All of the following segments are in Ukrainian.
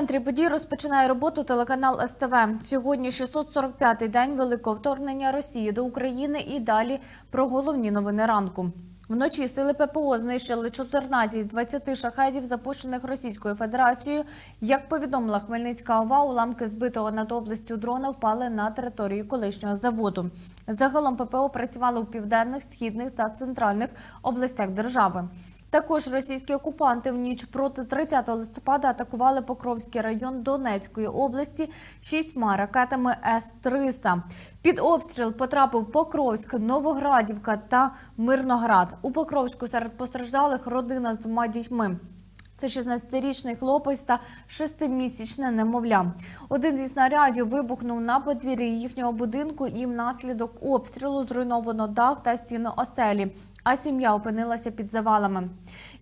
Центрі подій розпочинає роботу телеканал СТВ. Сьогодні 645-й день великого вторгнення Росії до України і далі про головні новини ранку. Вночі сили ППО знищили 14 з 20 шахедів, запущених Російською Федерацією. Як повідомила Хмельницька ОВА, уламки збитого над областю дрона впали на територію колишнього заводу. Загалом ППО працювало у південних, східних та центральних областях держави. Також російські окупанти в ніч проти 30 листопада атакували Покровський район Донецької області шістьма ракетами С-300. Під обстріл потрапив Покровськ, Новоградівка та Мирноград. У Покровську серед постраждалих родина з двома дітьми. Це 16-річний хлопець та 6-місячне немовля. Один зі снарядів вибухнув на подвір'ї їхнього будинку і внаслідок обстрілу зруйновано дах та стіни оселі, а сім'я опинилася під завалами.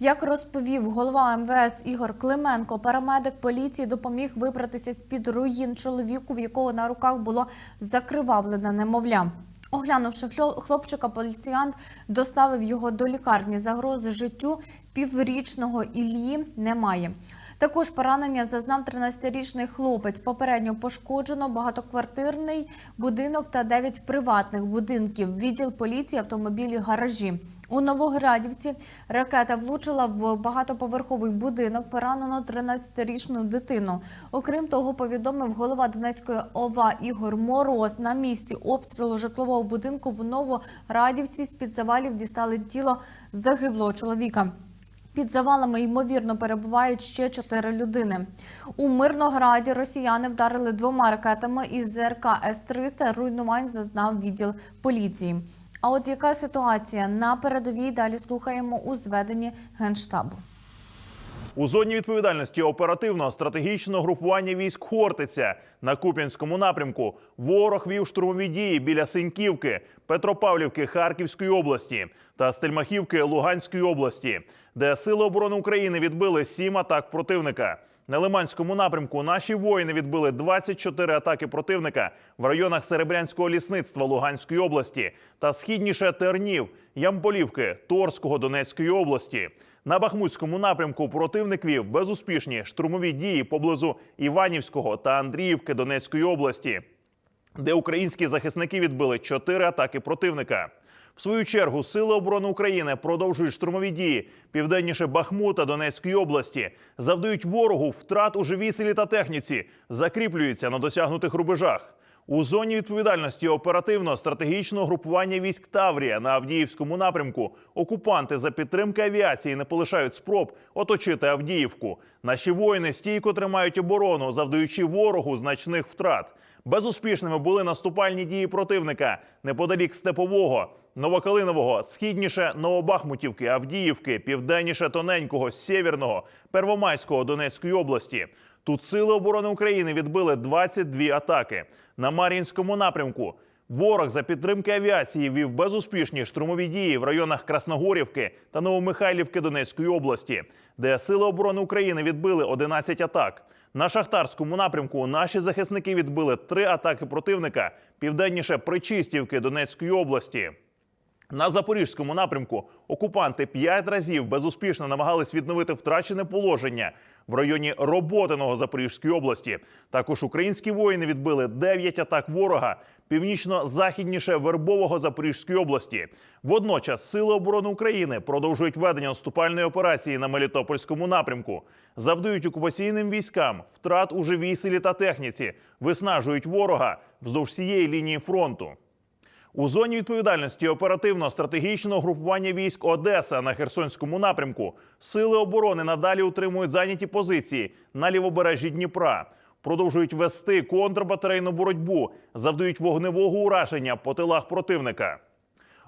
Як розповів голова МВС Ігор Клименко, парамедик поліції допоміг вибратися з-під руїн чоловіку, в якого на руках було закривавлене немовля. Оглянувши хло- хлопчика, поліціянт доставив його до лікарні. Загрози життю піврічного Іллі немає. Також поранення зазнав 13-річний хлопець. Попередньо пошкоджено багатоквартирний будинок та 9 приватних будинків. Відділ поліції, автомобілі, гаражі. У Новоградівці ракета влучила в багатоповерховий будинок. Поранено 13-річну дитину. Окрім того, повідомив голова Донецької ОВА Ігор Мороз. На місці обстрілу житлового будинку в Новорадівці з-під завалів дістали тіло загиблого чоловіка. Під завалами ймовірно перебувають ще чотири людини. У Мирнограді росіяни вдарили двома ракетами із ЗРК С-300. Руйнувань зазнав відділ поліції. А от яка ситуація на передовій? Далі слухаємо у зведенні генштабу. У зоні відповідальності оперативного стратегічного групування військ Хортиця на Куп'янському напрямку ворог вів штурмові дії біля Синьківки, Петропавлівки Харківської області та Стельмахівки Луганської області, де Сили оборони України відбили сім атак противника. На Лиманському напрямку наші воїни відбили 24 атаки противника в районах Серебрянського лісництва Луганської області та східніше Тернів, Ямполівки, Торського Донецької області. На Бахмутському напрямку противник вів безуспішні штурмові дії поблизу Іванівського та Андріївки Донецької області, де українські захисники відбили чотири атаки противника. В свою чергу Сили оборони України продовжують штурмові дії південніше Бахмута Донецької області, завдають ворогу втрат у живій силі та техніці, закріплюються на досягнутих рубежах. У зоні відповідальності оперативно стратегічного групування військ Таврія на Авдіївському напрямку окупанти за підтримки авіації не полишають спроб оточити Авдіївку. Наші воїни стійко тримають оборону, завдаючи ворогу значних втрат. Безуспішними були наступальні дії противника неподалік Степового, Новокалинового, східніше Новобахмутівки, Авдіївки, південніше Тоненького, Сєвєрного, Первомайського Донецької області. Тут сили оборони України відбили 22 атаки. На Мар'їнському напрямку ворог за підтримки авіації вів безуспішні штурмові дії в районах Красногорівки та Новомихайлівки Донецької області, де сили оборони України відбили 11 атак. На шахтарському напрямку наші захисники відбили три атаки противника південніше Причистівки Донецької області. На запорізькому напрямку окупанти п'ять разів безуспішно намагались відновити втрачене положення в районі Роботиного Запорізької області. Також українські воїни відбили 9 атак ворога північно-західніше Вербового Запорізької області. Водночас Сили оборони України продовжують ведення наступальної операції на Мелітопольському напрямку, завдають окупаційним військам втрат у живій силі та техніці, виснажують ворога вздовж всієї лінії фронту. У зоні відповідальності оперативно-стратегічного групування військ Одеса на Херсонському напрямку сили оборони надалі утримують зайняті позиції на лівобережжі Дніпра, продовжують вести контрбатарейну боротьбу, завдають вогневого ураження по тилах противника.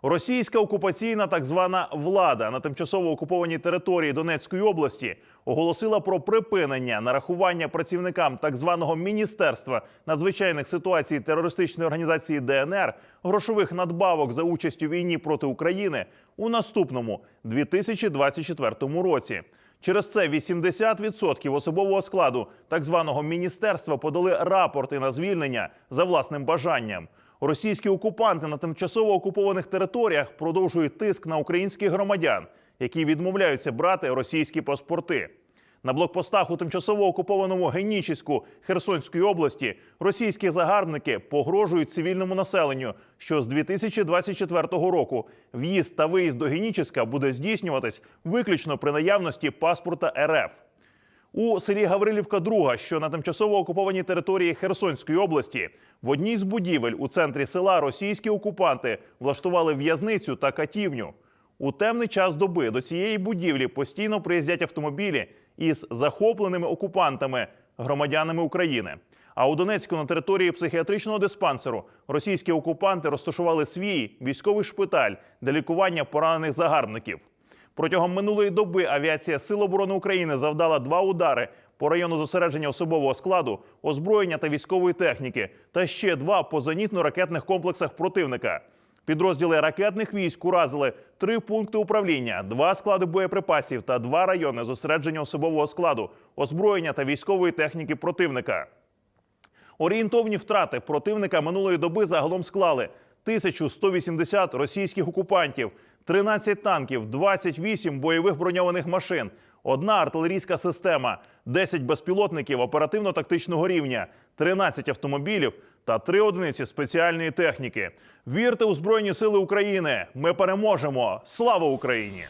Російська окупаційна так звана влада на тимчасово окупованій території Донецької області оголосила про припинення нарахування працівникам так званого міністерства надзвичайних ситуацій терористичної організації ДНР грошових надбавок за участь у війні проти України у наступному 2024 році. Через це 80% особового складу так званого міністерства подали рапорти на звільнення за власним бажанням. Російські окупанти на тимчасово окупованих територіях продовжують тиск на українських громадян, які відмовляються брати російські паспорти. На блокпостах у тимчасово окупованому Генічіську Херсонської області російські загарбники погрожують цивільному населенню, що з 2024 року в'їзд та виїзд до Генічіська буде здійснюватись виключно при наявності паспорта РФ. У селі Гаврилівка, 2 що на тимчасово окупованій території Херсонської області, в одній з будівель у центрі села російські окупанти влаштували в'язницю та катівню. У темний час доби до цієї будівлі постійно приїздять автомобілі із захопленими окупантами, громадянами України. А у Донецьку на території психіатричного диспансеру російські окупанти розташували свій військовий шпиталь для лікування поранених загарбників. Протягом минулої доби авіація Сил оборони України завдала два удари по району зосередження особового складу, озброєння та військової техніки, та ще два по зенітно-ракетних комплексах противника. Підрозділи ракетних військ уразили три пункти управління, два склади боєприпасів та два райони зосередження особового складу, озброєння та військової техніки противника. Орієнтовні втрати противника минулої доби загалом склали 1180 російських окупантів, 13 танків, 28 бойових броньованих машин, одна артилерійська система, 10 безпілотників оперативно-тактичного рівня, 13 автомобілів та 3 одиниці спеціальної техніки. Вірте у Збройні Сили України! Ми переможемо! Слава Україні!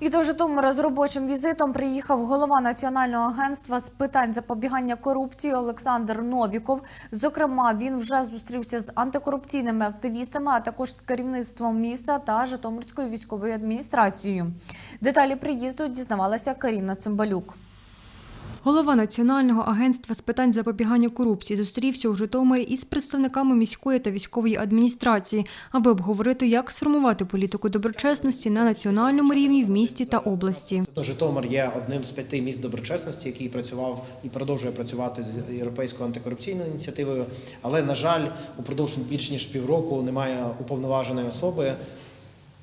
І до Житомира з робочим візитом приїхав голова Національного агентства з питань запобігання корупції Олександр Новіков. Зокрема, він вже зустрівся з антикорупційними активістами, а також з керівництвом міста та Житомирською військовою адміністрацією. Деталі приїзду дізнавалася Каріна Цимбалюк. Голова Національного агентства з питань запобігання корупції зустрівся у Житомирі із представниками міської та військової адміністрації, аби обговорити, як сформувати політику доброчесності на національному рівні в місті та області. Ну, Житомир є одним з п'яти міст доброчесності, який працював і продовжує працювати з європейською антикорупційною ініціативою. Але на жаль, упродовж більш ніж півроку немає уповноваженої особи.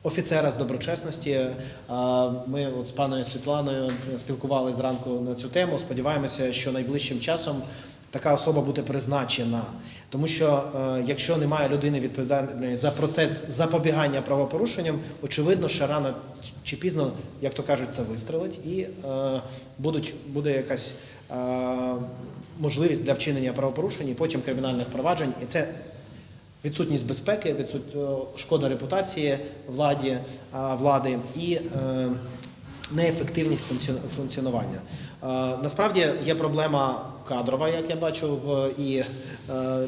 Офіцера з доброчесності Е, ми от з паною Світланою спілкувалися зранку на цю тему. Сподіваємося, що найближчим часом така особа буде призначена. Тому що е, якщо немає людини відповідальної за процес запобігання правопорушенням, очевидно, що рано чи пізно, як то кажуть, це вистрелить, і е, будуть, буде якась можливість для вчинення правопорушень, і потім кримінальних проваджень. І це відсутність безпеки, відсут... е, шкода репутації владі, влади і е, неефективність функціон- функціонування. Е, Насправді є проблема кадрова, як я бачу, в і е,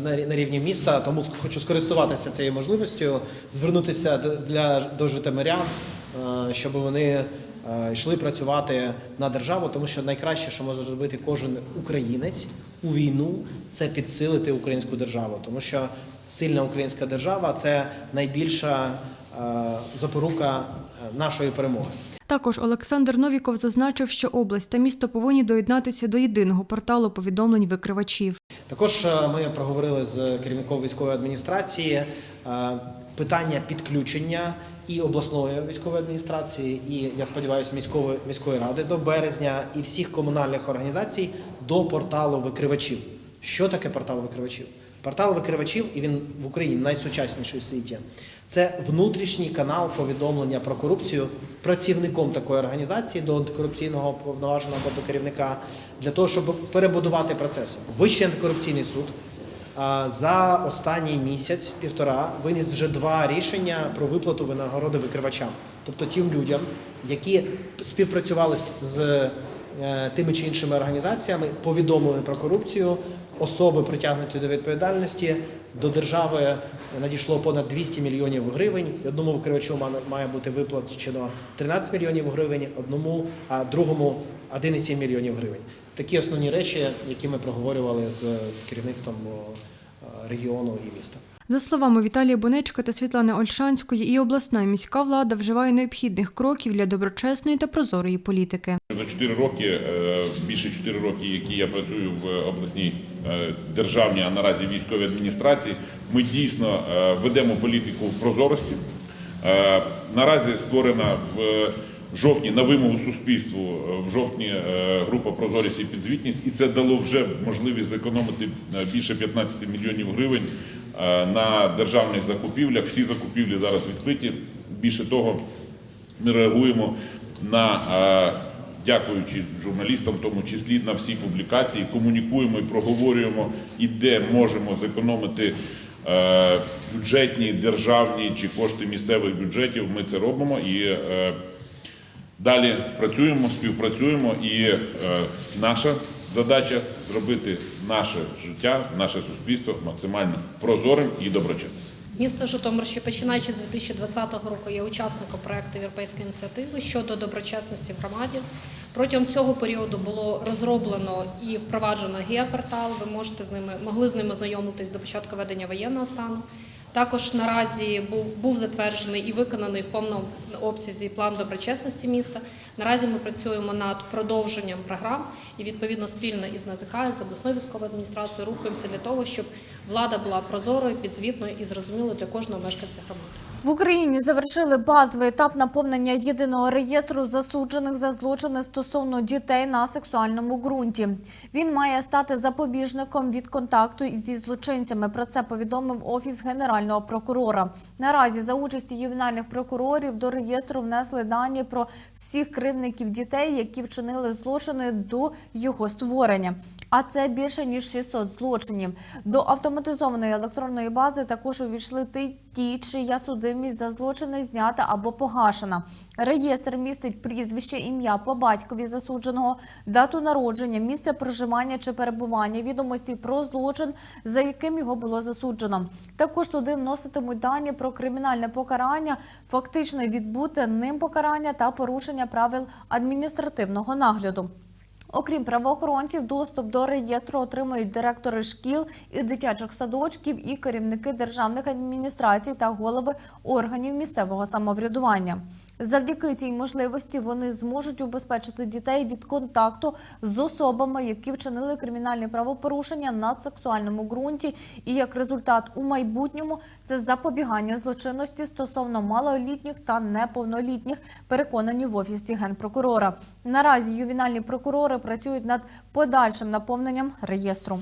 на рівні міста. Тому хочу скористуватися цією можливістю, звернутися для до житомирян, е, щоб вони е, йшли працювати на державу, тому що найкраще, що може зробити кожен українець у війну, це підсилити українську державу, тому що сильна українська держава це найбільша е, запорука е, нашої перемоги. Також Олександр Новіков зазначив, що область та місто повинні доєднатися до єдиного порталу повідомлень викривачів. Також е, ми проговорили з керівником військової адміністрації питання підключення і обласної військової адміністрації, і я сподіваюся, міської міської ради до березня і всіх комунальних організацій до порталу викривачів. Що таке портал викривачів? Портал викривачів, і він в Україні найсучасніший в світі. Це внутрішній канал повідомлення про корупцію працівником такої організації до антикорупційного повноваженого або до керівника для того, щоб перебудувати процес. Вищий антикорупційний суд за останній місяць, півтора, виніс вже два рішення про виплату винагороди викривачам, тобто тим людям, які співпрацювали з- з е, тими чи іншими організаціями, повідомили про корупцію, особи притягнуті до відповідальності. До держави надійшло понад 200 мільйонів гривень. Одному викривачу має бути виплачено 13 мільйонів гривень, одному, а другому 1,7 мільйонів гривень. Такі основні речі, які ми проговорювали з керівництвом регіону і міста. За словами Віталія Бонечка та Світлани Ольшанської, і обласна і міська влада вживає необхідних кроків для доброчесної та прозорої політики. За 4 роки, е, більше 4 роки, які я працюю в обласній е, державній, а наразі військовій адміністрації, ми дійсно е, ведемо політику прозорості. Е, Наразі створена в жовтні на вимогу суспільству в жовтні група прозорість і підзвітність, і це дало вже можливість зекономити більше 15 мільйонів гривень на державних закупівлях. Всі закупівлі зараз відкриті. Більше того, ми реагуємо на е, дякуючи журналістам, в тому числі на всі публікації, комунікуємо і проговорюємо, і де можемо зекономити е, бюджетні, державні чи кошти місцевих бюджетів. Ми це робимо і е, далі працюємо, співпрацюємо. І е, наша задача зробити наше життя, наше суспільство максимально прозорим і доброчесним. Місто Житомир, ще починаючи з 2020 року, є учасником проекту Європейської ініціативи щодо доброчесності в громаді. Протягом цього періоду було розроблено і впроваджено геопортал. Ви можете з ними могли з ними ознайомитись до початку ведення воєнного стану. Також наразі був, був затверджений і виконаний в повному обсязі план доброчесності міста. Наразі ми працюємо над продовженням програм і відповідно спільно із НАЗК, з обласною військовою адміністрацією рухаємося для того, щоб влада була прозорою, підзвітною і зрозумілою для кожного мешканця громади. В Україні завершили базовий етап наповнення єдиного реєстру засуджених за злочини стосовно дітей на сексуальному ґрунті. Він має стати запобіжником від контакту зі злочинцями. Про це повідомив офіс генерального прокурора. Наразі за участі ювенальних прокурорів до реєстру внесли дані про всіх кривдників дітей, які вчинили злочини до його створення. А це більше ніж 600 злочинів. До автоматизованої електронної бази також увійшли ті, ті, чия судимість за злочини знята або погашена. Реєстр містить прізвище, ім'я по батькові засудженого, дату народження, місце проживання чи перебування, відомості про злочин, за яким його було засуджено. Також туди вноситимуть дані про кримінальне покарання, фактичне відбуте ним покарання та порушення правил адміністративного нагляду. Окрім правоохоронців, доступ до реєстру отримують директори шкіл і дитячих садочків і керівники державних адміністрацій та голови органів місцевого самоврядування. Завдяки цій можливості вони зможуть убезпечити дітей від контакту з особами, які вчинили кримінальні правопорушення на сексуальному ґрунті, і як результат у майбутньому це запобігання злочинності стосовно малолітніх та неповнолітніх, переконані в офісі генпрокурора. Наразі ювенальні прокурори працюють над подальшим наповненням реєстру.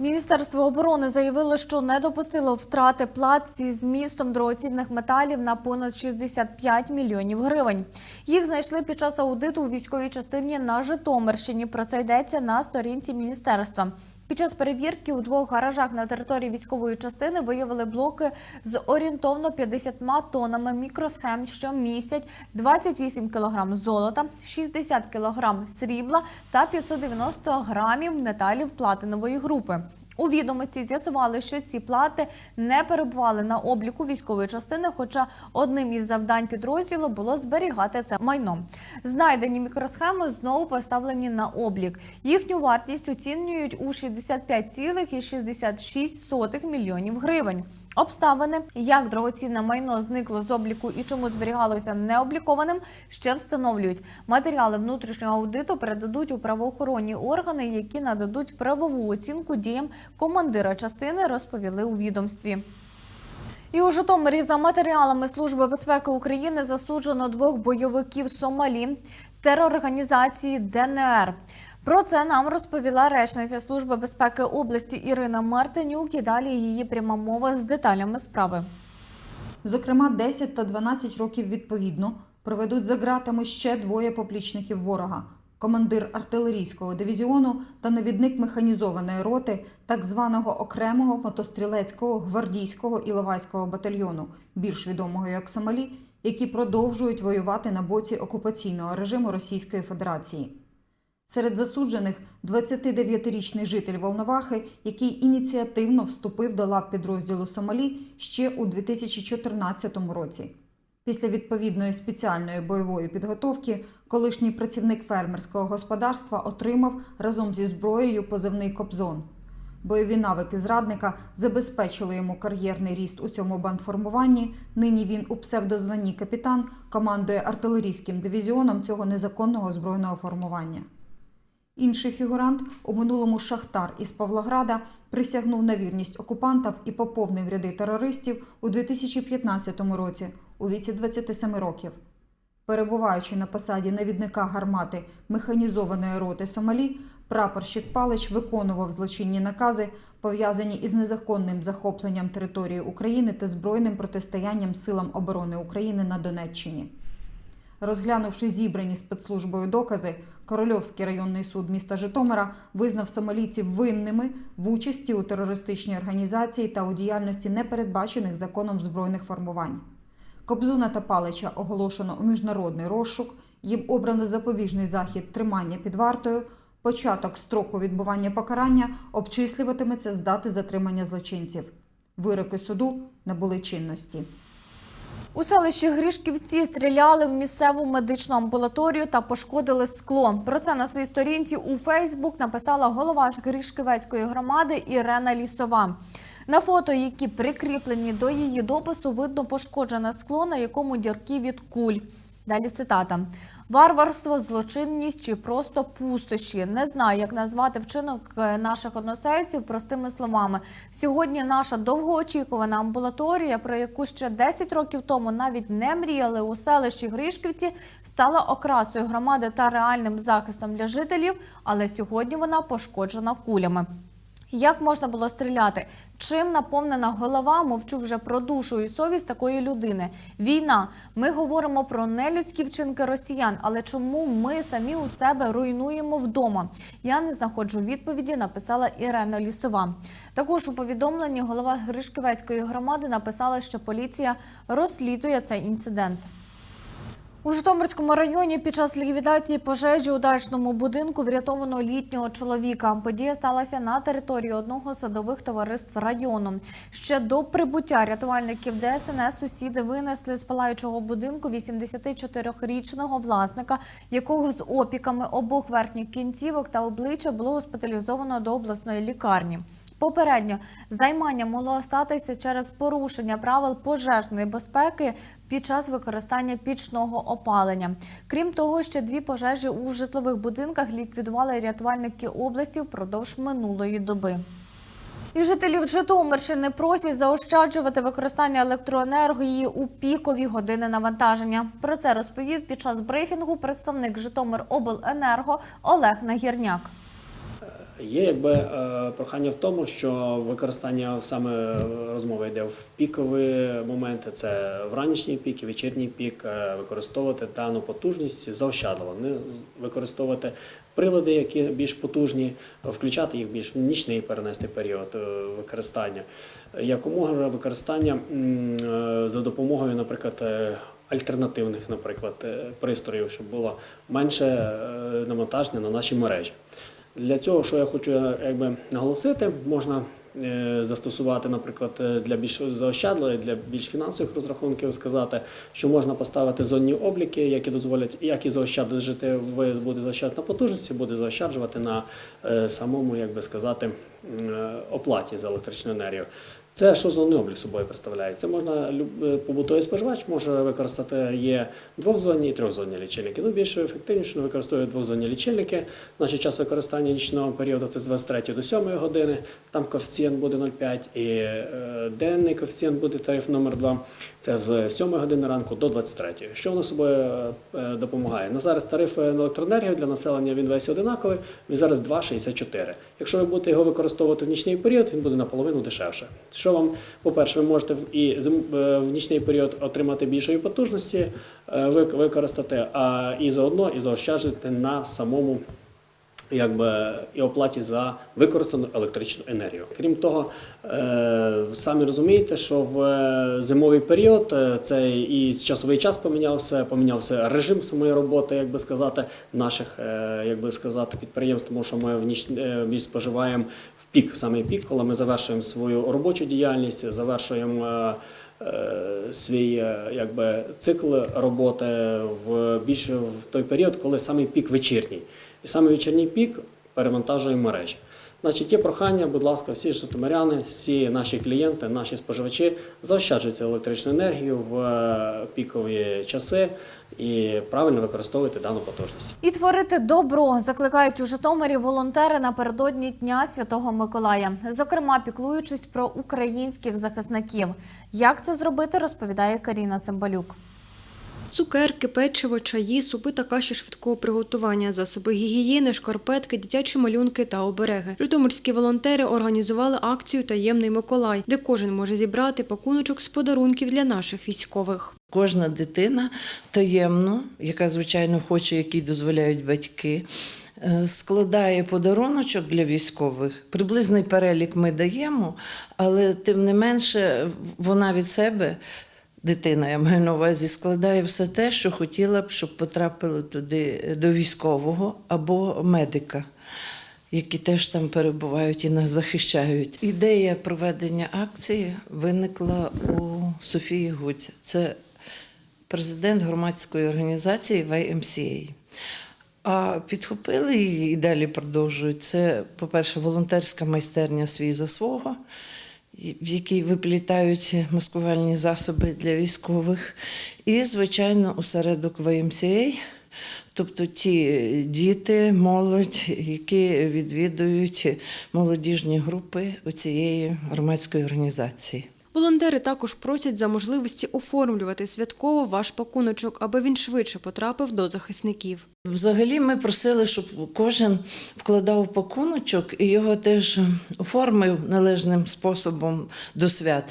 Міністерство оборони заявило, що не допустило втрати плат зі змістом дорогоцінних металів на понад 65 мільйонів гривень. Їх знайшли під час аудиту у військовій частині на Житомирщині. Про це йдеться на сторінці міністерства. Під час перевірки у двох гаражах на території військової частини виявили блоки з орієнтовно 50 тоннами мікросхем, що містять 28 кг золота, 60 кг срібла та 590 грамів металів платинової групи. У відомості з'ясували, що ці плати не перебували на обліку військової частини, хоча одним із завдань підрозділу було зберігати це майно. Знайдені мікросхеми знову поставлені на облік. Їхню вартість оцінюють у 65,66 мільйонів гривень. Обставини, як дорогоцінне майно зникло з обліку і чому зберігалося необлікованим, ще встановлюють. Матеріали внутрішнього аудиту передадуть у правоохоронні органи, які нададуть правову оцінку діям командира частини, розповіли у відомстві. І у Житомирі за матеріалами Служби безпеки України засуджено двох бойовиків Сомалі терорганізації ДНР. Про це нам розповіла речниця Служби безпеки області Ірина Мартинюк. І далі її пряма мова з деталями справи. Зокрема, 10 та 12 років відповідно проведуть за ґратами ще двоє поплічників ворога: командир артилерійського дивізіону та навідник механізованої роти так званого окремого мотострілецького гвардійського іловайського батальйону, більш відомого як Сомалі, які продовжують воювати на боці окупаційного режиму Російської Федерації. Серед засуджених 29-річний житель Волновахи, який ініціативно вступив до лав підрозділу Сомалі ще у 2014 році. Після відповідної спеціальної бойової підготовки колишній працівник фермерського господарства отримав разом зі зброєю позивний Кобзон. Бойові навики зрадника забезпечили йому кар'єрний ріст у цьому бандформуванні. Нині він у псевдозванні капітан командує артилерійським дивізіоном цього незаконного збройного формування. Інший фігурант, у минулому шахтар із Павлограда, присягнув на вірність окупантам і поповнив ряди терористів у 2015 році у віці 27 років. Перебуваючи на посаді навідника гармати механізованої роти Сомалі, прапорщик Палич виконував злочинні накази, пов'язані із незаконним захопленням території України та збройним протистоянням силам оборони України на Донеччині. Розглянувши зібрані спецслужбою докази, Корольовський районний суд міста Житомира визнав сомалійців винними в участі у терористичній організації та у діяльності непередбачених законом збройних формувань. Кобзуна та Палича оголошено у міжнародний розшук, їм обрано запобіжний захід тримання під вартою. Початок строку відбування покарання обчислюватиметься з дати затримання злочинців. Вироки суду набули чинності. У селищі Гришківці стріляли в місцеву медичну амбулаторію та пошкодили скло. Про це на своїй сторінці у Фейсбук написала голова Гришківецької громади Ірена Лісова. На фото, які прикріплені до її допису, видно пошкоджене скло, на якому дірки від куль. Далі цитата: варварство, злочинність чи просто пустощі. Не знаю, як назвати вчинок е, наших односельців простими словами. Сьогодні наша довгоочікувана амбулаторія, про яку ще 10 років тому навіть не мріяли у селищі Гришківці, стала окрасою громади та реальним захистом для жителів, але сьогодні вона пошкоджена кулями. Як можна було стріляти? Чим наповнена голова? Мовчу вже про душу і совість такої людини. Війна. Ми говоримо про нелюдські вчинки росіян, але чому ми самі у себе руйнуємо вдома? Я не знаходжу відповіді. Написала Ірена Лісова. Також у повідомленні голова Гришківецької громади написала, що поліція розслідує цей інцидент. У Житомирському районі під час ліквідації пожежі у дачному будинку врятовано літнього чоловіка. Подія сталася на території одного з садових товариств району. Ще до прибуття рятувальників ДСНС сусіди винесли з палаючого будинку 84-річного власника, якого з опіками обох верхніх кінцівок та обличчя було госпіталізовано до обласної лікарні. Попередньо займання могло статися через порушення правил пожежної безпеки під час використання пічного опалення. Крім того, ще дві пожежі у житлових будинках ліквідували рятувальники області впродовж минулої доби. І жителів Житомирщини просять заощаджувати використання електроенергії у пікові години навантаження. Про це розповів під час брифінгу представник Житомиробленерго Олег Нагірняк. Є якби е, прохання в тому, що використання саме розмова йде в пікові моменти, це вранішній пік і вечірній пік, е, використовувати дану потужність заощадливо, не використовувати прилади, які більш потужні, включати їх більш в нічний перенести період е, використання. Якомога використання е, за допомогою, наприклад, е, альтернативних, наприклад, е, пристроїв, щоб було менше е, навантаження на наші мережі. Для цього, що я хочу якби, наголосити, можна е, застосувати, наприклад, е, для більш заощадливих, для більш фінансових розрахунків, сказати, що можна поставити зонні обліки, які дозволять як і заощаджувати, ви буде заощаджувати на потужності, буде заощаджувати на е, самому, як би сказати, оплаті за електричну енергію. Це що облік собою представляє? Це можна е, побутовий споживач може використати є двохзонні і трьохзонні лічильники. Ну, більш ефективніше використовує двохзонні лічильники. Значить, час використання нічного періоду це з 23 до 7 години. Там коефіцієнт буде 0,5 і е, денний коефіцієнт буде тариф номер 2 Це з 7 години ранку до 23. Що воно собою е, допомагає? На зараз тариф на електроенергію для населення він весь одинаковий. Він зараз 2,64. Якщо ви будете його використовувати в нічний період, він буде наполовину дешевше. Що вам, по-перше, ви можете і е, в нічний період отримати більшої потужності, е, використати, а і заодно і заощаджувати на самому якби і оплаті за використану електричну енергію. Крім того, е, самі розумієте, що в зимовий період е, цей і часовий час помінявся, помінявся режим самої роботи, як би сказати, наших як сказати, підприємств, тому що ми в ніч споживаємо пік, саме пік, коли ми завершуємо свою робочу діяльність, завершуємо. е, е, Свій е, якби цикл роботи в більш в той період, коли саме пік вечірній. І саме вечірній пік перевантажує мережі. Значить, є прохання, будь ласка, всі житомиряни, всі наші клієнти, наші споживачі заощаджуйте електричну енергію в пікові часи і правильно використовувати дану потужність. І творити добро закликають у Житомирі волонтери напередодні Дня Святого Миколая, зокрема піклуючись про українських захисників. Як це зробити, розповідає Каріна Цимбалюк. Цукерки, печиво, чаї, супи та каші швидкого приготування, засоби гігієни, шкарпетки, дитячі малюнки та обереги. Житомирські волонтери організували акцію Таємний Миколай, де кожен може зібрати пакуночок з подарунків для наших військових. Кожна дитина таємно, яка звичайно хоче, який дозволяють батьки, е, складає подаруночок для військових. Приблизний перелік ми даємо, але тим не менше вона від себе. Дитина, я маю на увазі, складає все те, що хотіла б, щоб потрапило туди е, до військового або медика, які теж там перебувають і нас захищають. Ідея проведення акції виникла у Софії Гуць. Це президент громадської організації YMCA. А підхопили її і далі продовжують. Це, по-перше, волонтерська майстерня свій за свого, в якій виплітають маскувальні засоби для військових. І, звичайно, осередок YMCA, тобто ті діти, молодь, які відвідують молодіжні групи цієї громадської організації. Волонтери також просять за можливості оформлювати святково ваш пакуночок, аби він швидше потрапив до захисників. Взагалі ми просили, щоб кожен вкладав пакуночок і його теж оформив належним способом до свят.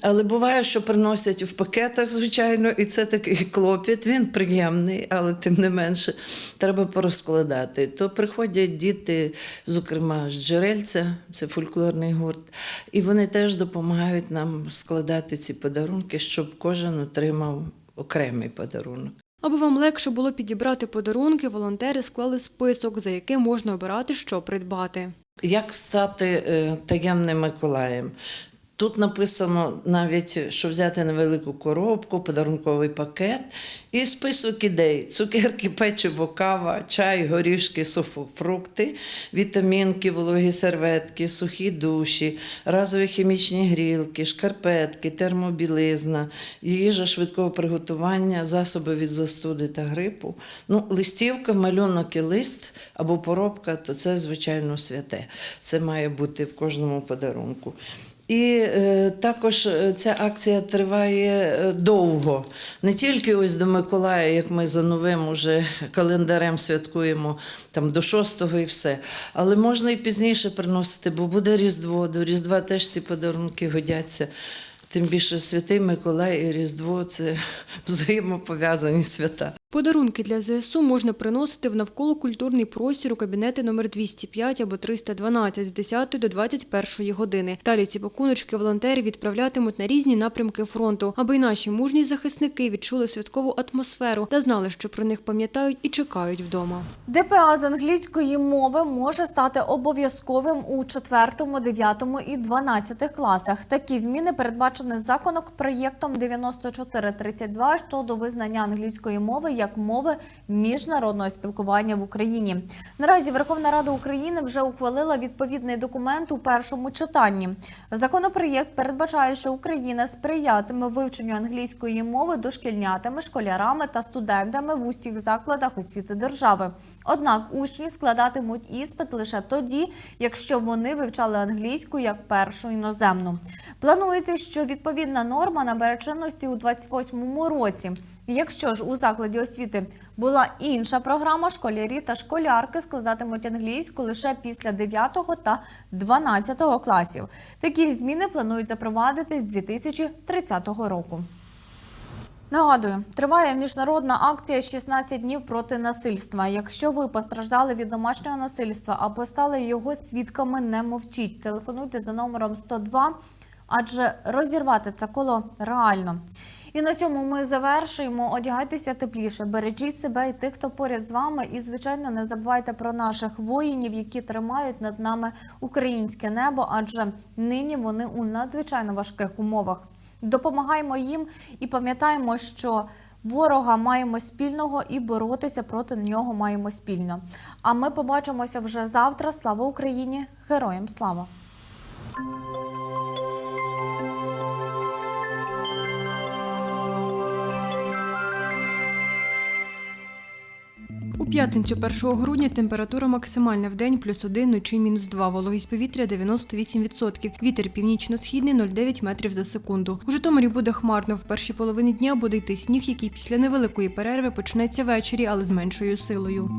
Але буває, що приносять в пакетах, звичайно, і це такий клопіт. Він приємний, але тим не менше треба порозкладати. То приходять діти, зокрема з джерельця, це фольклорний гурт, і вони теж допомагають нам складати ці подарунки, щоб кожен отримав окремий подарунок. Аби вам легше було підібрати подарунки, волонтери склали список, за яким можна обирати, що придбати. Як стати е, таємним Миколаєм? Тут написано навіть, що взяти невелику коробку, подарунковий пакет і список ідей: цукерки, печиво, кава, чай, горішки, суфофрукти, вітамінки, вологі серветки, сухі душі, разові хімічні грілки, шкарпетки, термобілизна, їжа швидкого приготування, засоби від застуди та грипу. Ну, листівка, малюнок і лист або поробка то це, звичайно, святе. Це має бути в кожному подарунку. І е, також е, ця акція триває е, довго. Не тільки ось до Миколая, як ми за новим уже календарем святкуємо там до 6-го і все. Але можна і пізніше приносити, бо буде Різдво. До Різдва теж ці подарунки годяться. Тим більше Святий Миколай і Різдво це взаємопов'язані свята. Подарунки для ЗСУ можна приносити в навколокультурний простір у кабінети номер 205 або 312 з 10 до 21 години. Далі ці пакуночки волонтери відправлятимуть на різні напрямки фронту, аби й наші мужні захисники відчули святкову атмосферу та знали, що про них пам'ятають і чекають вдома. ДПА з англійської мови може стати обов'язковим у 4, 9 і 12 класах. Такі зміни передбачені законопроєктом 9432 щодо визнання англійської мови як мови міжнародного спілкування в Україні. Наразі Верховна Рада України вже ухвалила відповідний документ у першому читанні. Законопроєкт передбачає, що Україна сприятиме вивченню англійської мови дошкільнятами, школярами та студентами в усіх закладах освіти держави. Однак учні складатимуть іспит лише тоді, якщо вони вивчали англійську як першу іноземну. Планується, що відповідна норма набере чинності у 28-му році. Якщо ж у закладі освіти була інша програма, школярі та школярки складатимуть англійську лише після 9 та 12 класів. Такі зміни планують запровадити з 2030 року. Нагадую, триває міжнародна акція «16 днів проти насильства. Якщо ви постраждали від домашнього насильства або стали його свідками, не мовчіть. Телефонуйте за номером 102, адже розірвати це коло реально. І на цьому ми завершуємо. Одягайтеся тепліше, бережіть себе і тих, хто поряд з вами. І, звичайно, не забувайте про наших воїнів, які тримають над нами українське небо, адже нині вони у надзвичайно важких умовах. Допомагаємо їм і пам'ятаємо, що Ворога маємо спільного і боротися проти нього маємо спільно. А ми побачимося вже завтра. Слава Україні! Героям слава! П'ятницю 1 грудня температура максимальна в день плюс 1, ночі мінус 2, вологість повітря 98%, вітер північно-східний 0,9 метрів за секунду. У Житомирі буде хмарно. В першій половині дня буде йти сніг, який після невеликої перерви почнеться ввечері, але з меншою силою.